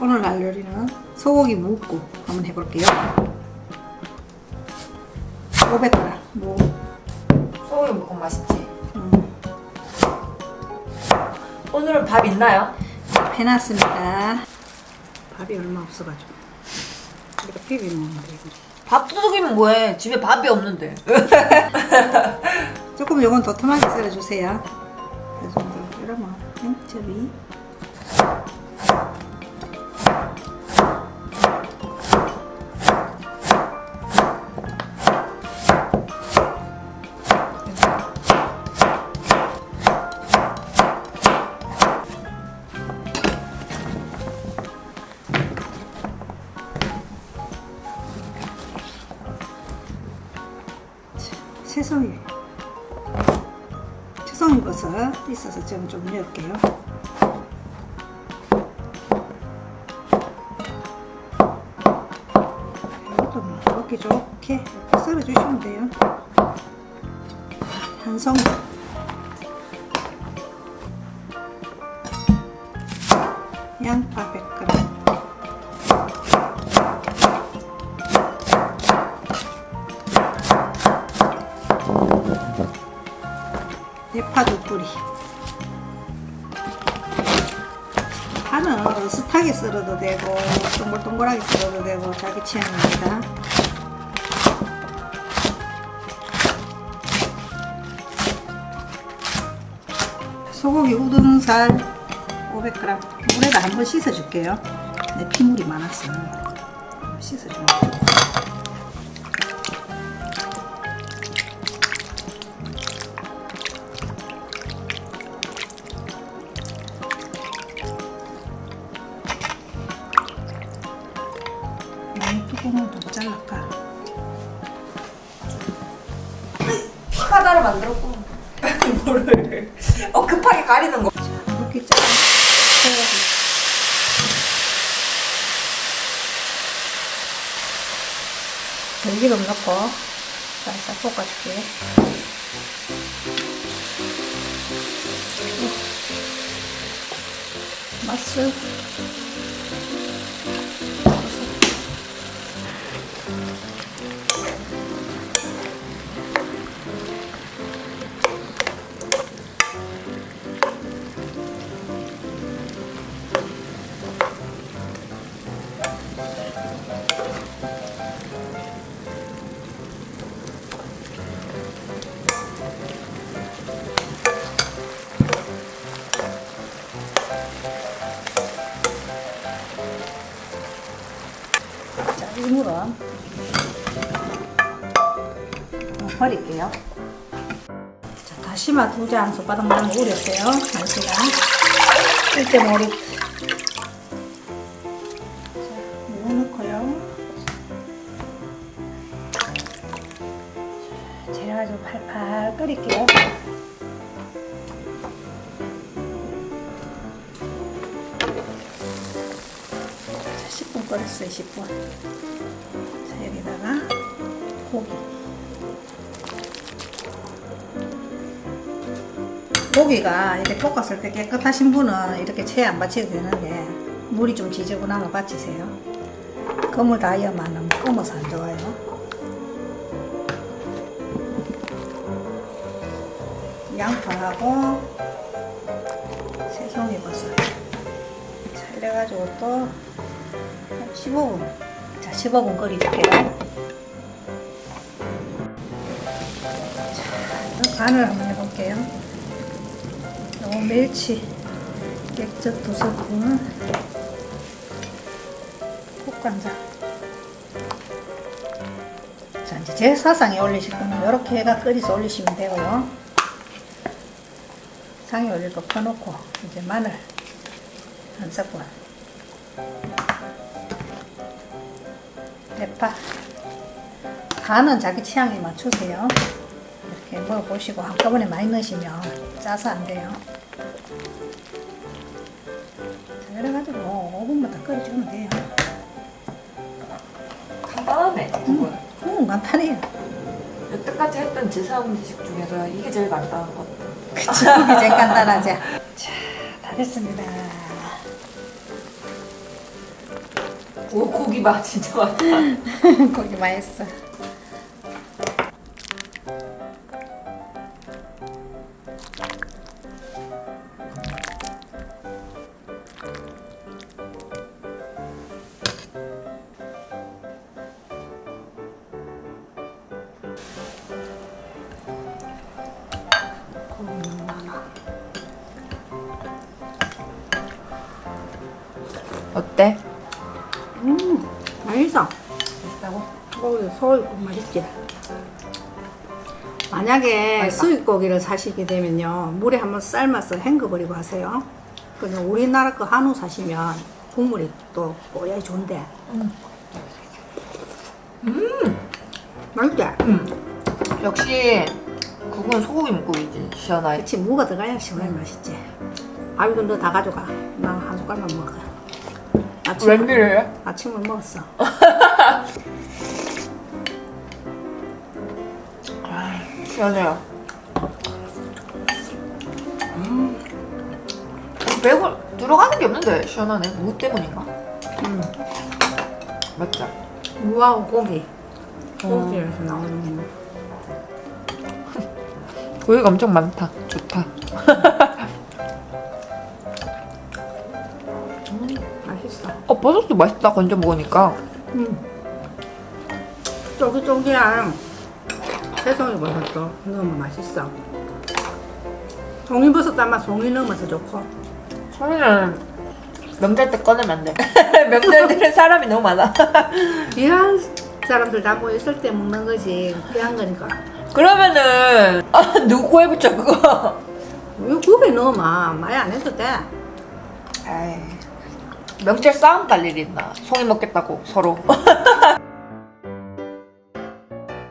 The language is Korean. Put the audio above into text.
오늘날 요리는 소고기 묵고 한번 해볼게요. 뭐 500g 무. 뭐? 소고기 묵고 맛있지? 음, 오늘은 밥 있나요? 해놨습니다. 밥이 얼마 없어가지고 우리가 비비 먹는데 이거. 밥 도둑이면 뭐해? 집에 밥이 없는데. 조금 요건 도톰하게 썰어주세요. 이 정도. 여러분 0.2 채송이 채송이 버섯 있어서 지금 좀 넣을게요. 이것도 뭐 먹기 좋게 썰어주시면 돼요. 한 손. 대파 두 뿌리. 파는 어슷하게 썰어도 되고 동글동글하게 썰어도 되고 자기 취향입니다. 소고기 우등살 500g 물에다 한번 씻어줄게요. 내 피물이 많았어요. 한번 씻어주면 뚜껑을 더 잘랄까? 피카다를 만들었고. 뭐를. 어, 급하게 가리는 거. 이렇게 짜. 썰어가지고. 들기름 넣고 살짝 볶아줄게. 맛술. 물은 어, 버릴게요. 자, 다시마 두 장 손바닥만 우렸어요. 한 시간. 1.5리터. 자, 무 넣고요. 자, 재료가 좀 팔팔 끓일게요. 자, 10분 끓였어요, 10분. 고기가 이렇게 볶았을 때 깨끗하신 분은 이렇게 채 안 받쳐도 되는데 물이 좀 지저분하면 받치세요. 검을 다이어만 너무 검어서 안 좋아요. 양파하고 새송이 버섯. 자, 이래가지고 또 15분. 자, 15분 끓여줄게요. 자, 간을 한번 해볼게요. 요 멸치, 액젓 두 스푼, 국간장. 자, 이제 제 사상에 올리실 거는 이렇게 해가 끓여서 올리시면 되고요. 상에 올릴 거 퍼놓고, 이제 마늘 한 스푼. 대파 간은 자기 취향에 맞추세요 이렇게 먹어보시고 한꺼번에 많이 넣으시면 짜서 안 돼요 자, 그래가지고 5분만 더 끓여주면 돼요 간단하네, 그건. 음, 간단해요 여태까지 했던 제사음 음식 중에서 이게 제일 간단한 것 같아. 그치 이게 제일 간단하죠 자다 됐습니다 오 고기 맛 진짜 많다. 고기 맛있어. 어때? 음, 맛있어. 맛있다고? 고기 소고기 맛있지. 만약에 맛있다. 수입고기를 사시게 되면요 물에 한번 삶아서 헹궈버리고 하세요. 그냥 우리나라 거 한우 사시면 국물이 또 뽀얗게 좋은데. 음. 맛있지? 음. 역시 국은 소고기 묵국이지 시원하게. 그치 무가 들어가야 시원하게 맛있지. 아 이거 너다 가져가. 난한 숟갈만 먹어. 아침 웬일이래? 아침을 먹었어. 시원해요. 배고 들어가는 게 없는데 시원하네. 무 때문인가? 음. 맞죠? 무하고 고기. 어. 고기에서 나오는 무. 고기가 엄청 많다. 좋다. 어. 어 버섯도 맛있다 건져 먹으니까. 음. 쫄깃쫄깃한 새송이 버섯도 넣으면 맛있어. 송이버섯 담아 송이 넣으면 더 좋고. 소리는 명절 때 꺼내면 안 돼. 명절 때는 사람이 너무 많아. 귀한 사람들 다 모였을 때 먹는 거지. 귀한 거니까. 그러면은 아, 누구 해보자 그거. 이거 국에 넣으면 많이 안 해도 돼. 에이, 명절 싸움 딸 일이 있나? 송이 먹겠다고 서로.